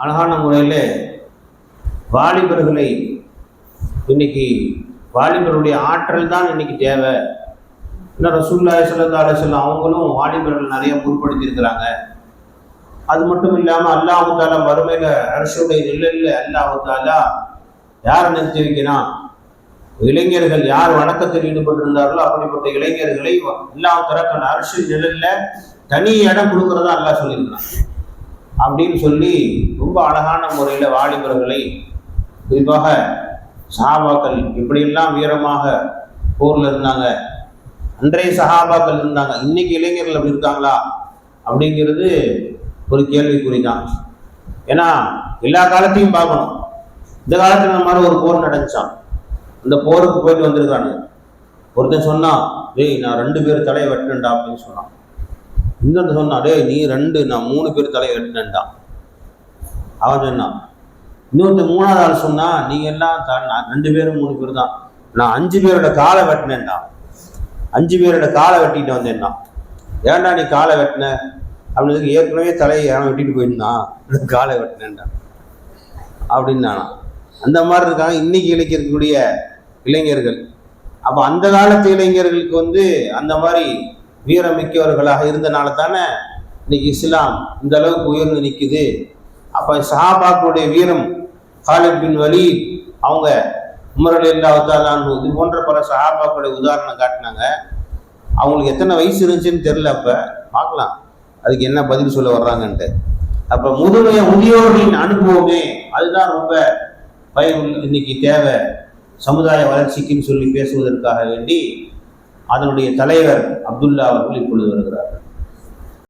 அழகான முறையில் வாலிபர்களை இன்னைக்கு வாலிபருடைய ஆற்றல் தான் இன்னைக்கு தேவை. இன்னும் ரசூல்லாய் சல்லா அலிஸ்லாம் அவங்களும் வாலிபர்கள் நிறைய முற்படுத்தியிருக்கிறாங்க அது மட்டும் இல்லாமல் அல்லாஹு தாலா அரசுடைய நிழலில் அல்லாஹாலா தாலா யாரை நிறுத்தி வைக்கிறான்? இளைஞர்கள் யார் வணக்கத்தில் ஈடுபட்டிருந்தார்களோ அப்படிப்பட்ட இளைஞர்களை அல்லாஹ் தரக்கான அரசு நிழலில் தனி இடம் கொடுக்கறதா அல்லாஹ் சொல்லியிருக்கிறான். அப்படின்னு சொல்லி ரொம்ப அழகான முறையில் வாலிபர்களை குறிப்பாக சஹாபாக்கள் இப்படியெல்லாம் வீரமாக போரில் இருந்தாங்க. அன்றைய சஹாபாக்கள் இருந்தாங்க. இன்னைக்கு இளைஞர்கள் அப்படி இருக்காங்களா? அப்படிங்கிறது ஒரு கேள்விக்குறி தான் ஏன்னா எல்லா காலத்தையும் பார்க்கணும். இந்த காலத்தில் நம்ம மாதிரி ஒரு போர் நடந்துச்சான் அந்த போருக்கு போயிட்டு வந்திருக்கானு ஒருத்தன் சொன்னான் டேய் நான் ரெண்டு பேர் தலையை வெட்டினேன்டா அப்படின்னு சொன்னான். இன்னொன்று சொன்னான் நீ ரெண்டு நான் மூணு பேர் தலையை வெட்டினேன்டா. அவன் சொன்னான் இன்னொருத்த மூணாவது ஆள் சொன்னா நீங்க எல்லாம் நான் ரெண்டு பேரும் மூணு பேர் தான். நான் அஞ்சு பேரோட காலை வெட்டினேன்டா. அஞ்சு பேரோட காலை வெட்டிட்டு வந்தேன்னா ஏன்டா நீ காலை வெட்டின? அப்படின்னு ஏற்கனவே தலையை அவன் வெட்டிட்டு போயிருந்தான். காலை வெட்டினேன்டா. அப்படின்னானா. அந்த மாதிரி இருக்காங்க இன்னைக்கு இளைஞர்களுடைய இளைஞர்கள். அப்போ அந்த காலத்து இளைஞர்களுக்கு வந்து அந்த மாதிரி வீரமிக்கவர்களாக இருந்தனால தானே இன்னைக்கு இஸ்லாம் இந்த அளவுக்கு உயர்ந்து நிற்குது அப்போ சஹாபாக்களுடைய வீரம் ஹாலித் பின் வலி அவங்க உமரலி இல்லாவத்தாலான் இது போன்ற பல சஹாபாக்களுடைய உதாரணம் காட்டினாங்க. அவங்களுக்கு எத்தனை வயசு இருந்துச்சுன்னு தெரில அப்போ. பார்க்கலாம். அதுக்கு என்ன பதில் சொல்ல வர்றாங்கன்ட்டு. அப்போ முதுமைய முதியோர்களின் அனுபவமே அதுதான் ரொம்ப பயன் இன்னைக்கு தேவை. சமுதாய வளர்ச்சிக்குன்னு சொல்லி பேசுவதற்காக வேண்டி அதனுடைய தலைவர் அப்துல்லா அவர்கள் இப்பொழுது வருகிறார்கள்